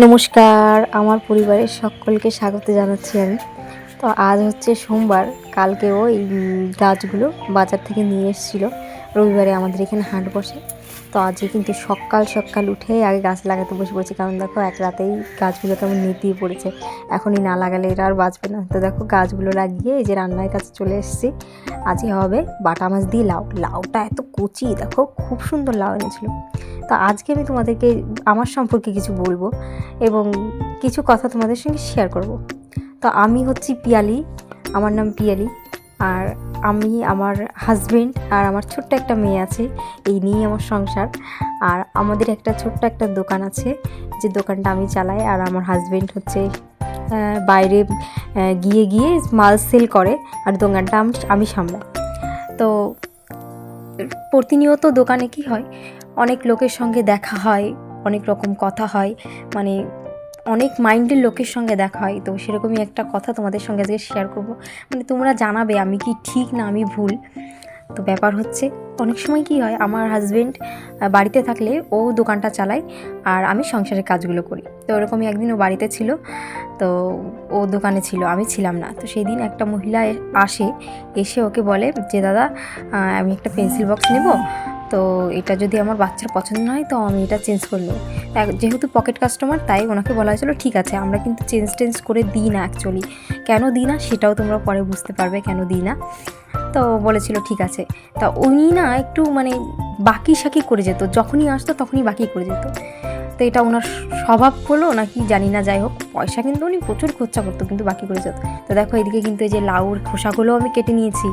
নমস্কার আমার পরিবারের সকলকে স্বাগত জানাচ্ছি আমি। তো আজ হচ্ছে সোমবার কালকেও এই গাছগুলো বাজার থেকে নিয়ে এসেছিল। রবিবারে আমাদের এখানে হাট বসে। তো আজকে কিন্তু সকাল সকাল উঠে আগে গাছ লাগাতে বসে পড়েছি। কারণ দেখো, এক রাতেই গাছগুলো কেমন নেতিয়ে পড়েছে। এখনই না লাগালে এরা আর বাঁচবে না। তো দেখো, গাছগুলো লাগিয়ে এই যে রান্নার কাছে চলে এসেছি। আজকে হবে বাটা মাছ দিয়ে লাউ। লাউটা এত কচি, দেখো, খুব সুন্দর লাউ এনেছিল। তো আজকে আমি তোমাদেরকে, আমার সম্পর্কে কিছু বলব এবং কিছু কথা তোমাদের সঙ্গে শেয়ার করব। তো আমি হচ্ছি পিয়ালি, আমার নাম পিয়ালি। আর আমি আমার হাজবেন্ড আর আমার ছোট্ট একটা মেয়ে আছে, এই নিয়েই আমার সংসার। আর আমাদের একটা ছোট্ট একটা দোকান আছে, যে দোকানটা আমি চালাই। আর আমার হাজবেন্ড হচ্ছে বাইরে গিয়ে গিয়ে মাল সেল করে। আর দোকানটা আমি সামলাই। তো প্রতিনিয়ত দোকানে কি হয়? অনেক লোকের সঙ্গে দেখা হয়, অনেক রকম কথা হয়। মানে অনেক মাইন্ডের লোকের সঙ্গে দেখা হয়। তো সেরকমই একটা কথা তোমাদের সঙ্গে আজকে শেয়ার করব। মানে তোমরা জানাবে আমি কি ঠিক না আমি ভুল। তো ব্যাপার হচ্ছে, অনেক সময় কি হয়, আমার হাজব্যান্ড বাড়িতে থাকলে ও দোকানটা চালায় আর আমি সংসারের কাজগুলো করি। তো ওরকমই একদিন ও বাড়িতে ছিল, তো ও দোকানে ছিল, আমি ছিলাম না। তো সেই দিন একটা মহিলা আসে, এসে ওকে বলে যে, দাদা আমি একটা পেন্সিল বক্স নেব, তো এটা যদি আমার বাচ্চার পছন্দ হয়, তো আমি এটা চেঞ্জ করে নেব। যেহেতু পকেট কাস্টমার তাই ওনাকে বলা হয়েছিল, ঠিক আছে, আমরা কিন্তু চেঞ্জ টেঞ্জ করে দিই না অ্যাকচুয়ালি কেন দিই না, সেটাও তোমরা পরে বুঝতে পারবে কেন দিই না। তো বলেছিল, ঠিক আছে। তা উনি না একটু মানে বাকি সাকি করে যেত, যখনই আসতো তখনই বাকি করে যেত। তো এটা ওনার স্বভাব হলো নাকি জানি না, যাই হোক, পয়সা কিন্তু উনি প্রচুর খরচা করতো কিন্তু বাকি করে যেত। তো দেখো এদিকে কিন্তু এই যে লাউর খোসাগুলো আমি কেটে নিয়েছি।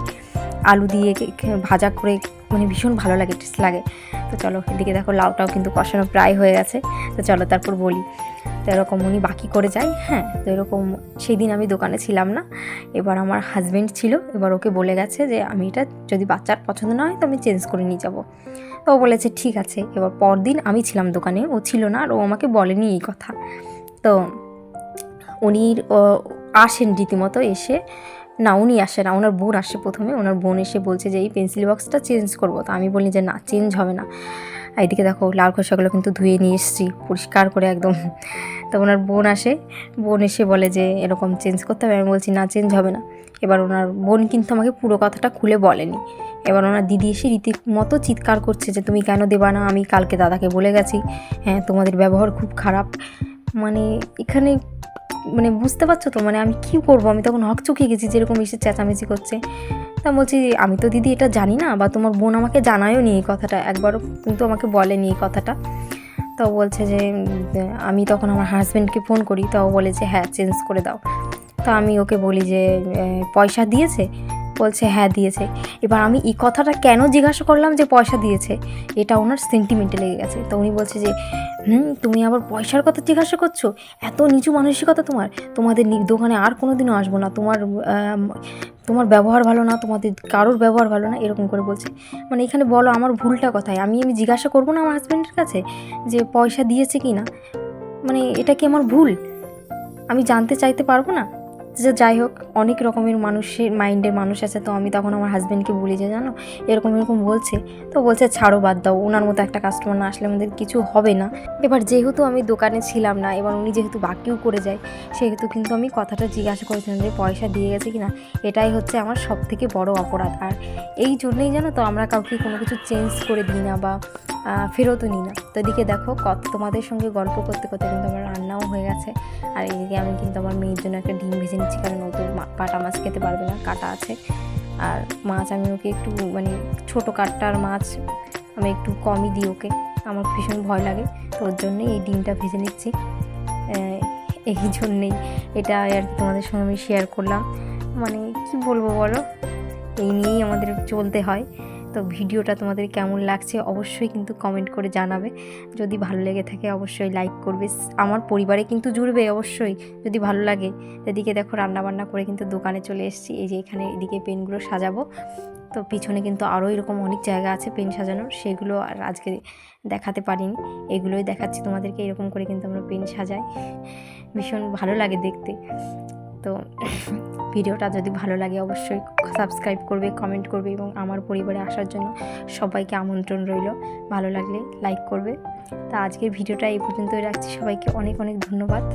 আলু দিয়ে ভাজা করে মানে ভীষণ ভালো লাগে টেস্ট লাগে। তো চলো, এদিকে দেখো লাউটাও কিন্তু কষানো প্রায় হয়ে গেছে। তো চলো তারপর বলি। তো এরকম উনি বাকি করে যায় হ্যাঁ? তো এরকম সেই দিন আমি দোকানে ছিলাম না। এবার আমার হাজব্যান্ড ছিল, এবার ওকে বলে গেছে যে, আমি এটা যদি বাচ্চার পছন্দ না হয়, তো আমি চেঞ্জ করে নিয়ে যাব। তো ও বলেছে, ঠিক আছে। এবার পরদিন আমি ছিলাম দোকানে, ও ছিল না, আর ও আমাকে বলেনি এই কথা। তো উনি আসেন রীতিমতো এসে না, উনি আসে না, ওনার বোন আসে প্রথমে, ওনার বোন এসে বলছে যে, এই পেন্সিল বক্সটা চেঞ্জ করব। তো আমি বলি যে, না চেঞ্জ হবে না। এদিকে দেখো, লাল খোসাগুলো কিন্তু ধুয়ে নিয়ে এসেছি, পরিষ্কার করে একদম। তো ওনার বোন আসে, বোন এসে বলে যে, এরকম চেঞ্জ করতে হবে। আমি বলছি, না চেঞ্জ হবে না। এবার ওনার বোন কিন্তু আমাকে পুরো কথাটা খুলে বলেনি। এবার ওনার দিদি এসে রীতিমতো চিৎকার করছে যে, তুমি কেন দেবা না? আমি কালকে দাদাকে বলে গেছি। হ্যাঁ তোমাদের ব্যবহার খুব খারাপ। মানে এখানে মানে বুঝতে পারছ তো? মানে আমি কি করব? আমি তখন হক চুকিয়ে গেছি যেরকম এসে চেঁচামেচি করছে। তা বলছি, আমি তো দিদি এটা জানি না, বা তোমার বোন আমাকে জানায়ও নি এই কথাটা। একবারও কিন্তু আমাকে বলেনি এই কথাটা। তো বলছে যে আমি তখন আমার হাজব্যান্ডকে ফোন করি। তো ও বলে যে হ্যাঁ চেঞ্জ করে দাও। তো আমি ওকে বলি যে পয়সা দিয়েছে? বলছে হ্যাঁ দিয়েছে। এবার আমি এই কথাটা কেন জিজ্ঞাসা করলাম যে পয়সা দিয়েছে? এটা ওনার সেন্টিমেন্টে লেগে গেছে। তো উনি বলছে যে, হুম, তুমি আবার পয়সার কথা জিজ্ঞাসা করছ? এত নিচু মানসিকতা তোমার। তোমাদের দোকানে আর কোনো দিনও আসব না। তোমার তোমার ব্যবহার ভালো না, তোমাদের কারোর ব্যবহার ভালো না, এরকম করে বলছে। মানে এখানে বলো আমার ভুলটা কোথায়? আমি আমি জিজ্ঞাসা করব না আমার হাজব্যান্ডের কাছে যে পয়সা দিয়েছে কি না মানে এটা কি আমার ভুল? আমি জানতে চাইতে পারব না? যে যাই হোক, অনেক রকমের মানুষের মাইন্ডের মানুষ আছে, তো আমি তখন আমার হাজব্যান্ডকে বলি যে, জানো, এরকম এরকম বলছে। তো বলছে, ছাড়ো, বাদ দাও। ওনার মতো একটা কাস্টমার না আসলে আমাদের কিছু হবে না। এবার যেহেতু আমি দোকানে ছিলাম না, এবার উনি যেহেতু বাকিও করে যায়, সেহেতু কিন্তু আমি কথাটা জিজ্ঞাসা করেছিলাম যে, পয়সা দিয়ে গেছে কি না এটাই হচ্ছে আমার সব থেকে বড় অপরাধ। আর এই জন্যই জানো তো, আমরা কাউকে কোনো কিছু চেঞ্জ করে দিই না বা ফেরতও নিই না। তো এদিকে দেখো কত তোমাদের সঙ্গে গল্প করতে করতে কিন্তু আমার রান্নাও হয়ে গেছে। আর এদিকে আমি কিন্তু আমার মেয়ের জন্য একটা ডিম ভেজে নিচ্ছি, কারণ ও তো পাটা মাছ খেতে পারবে না, কাটা আছে। আর মাছ আমি ওকে একটু মানে ছোটো কাঠটার মাছ আমি একটু কমই দিই ওকে, আমার ভীষণ ভয় লাগে। তো ওর জন্যই এই ডিমটা ভেজে নিচ্ছি। এই জন্যেই এটা আর কি তোমাদের সঙ্গে আমি শেয়ার করলাম। মানে কি বলব বলো? এই নিয়েই আমাদের চলতে হয়। তো ভিডিওটা তোমাদের কেমন লাগছে অবশ্যই কিন্তু কমেন্ট করে জানাবে। যদি ভালো লেগে থাকে অবশ্যই লাইক করবে। আমার পরিবারে কিন্তু জুড়বে অবশ্যই, যদি ভালো লাগে। এদিকে দেখো রান্না বান্না করে কিন্তু দোকানে চলে এসেছি। এই যে এখানে এদিকে পেনগুলো সাজাবো। তো পিছনে কিন্তু আরও এরকম অনেক জায়গা আছে পেন সাজানোর সেগুলো আর আজকে দেখাতে পারিনি। এগুলোই দেখাচ্ছি তোমাদেরকে। এরকম করে কিন্তু আমরা পেন সাজাই। ভীষণ ভালো লাগে দেখতে। তো ভিডিওটা যদি ভালো লাগে অবশ্যই সাবস্ক্রাইব করবে কমেন্ট করবে এবং আমার পরিবারে আসার জন্য সবাইকে আমন্ত্রণ রইল। ভালো লাগলে লাইক করবে। তা আজকের ভিডিওটা এই পর্যন্তই রাখছি। সবাইকে অনেক অনেক ধন্যবাদ।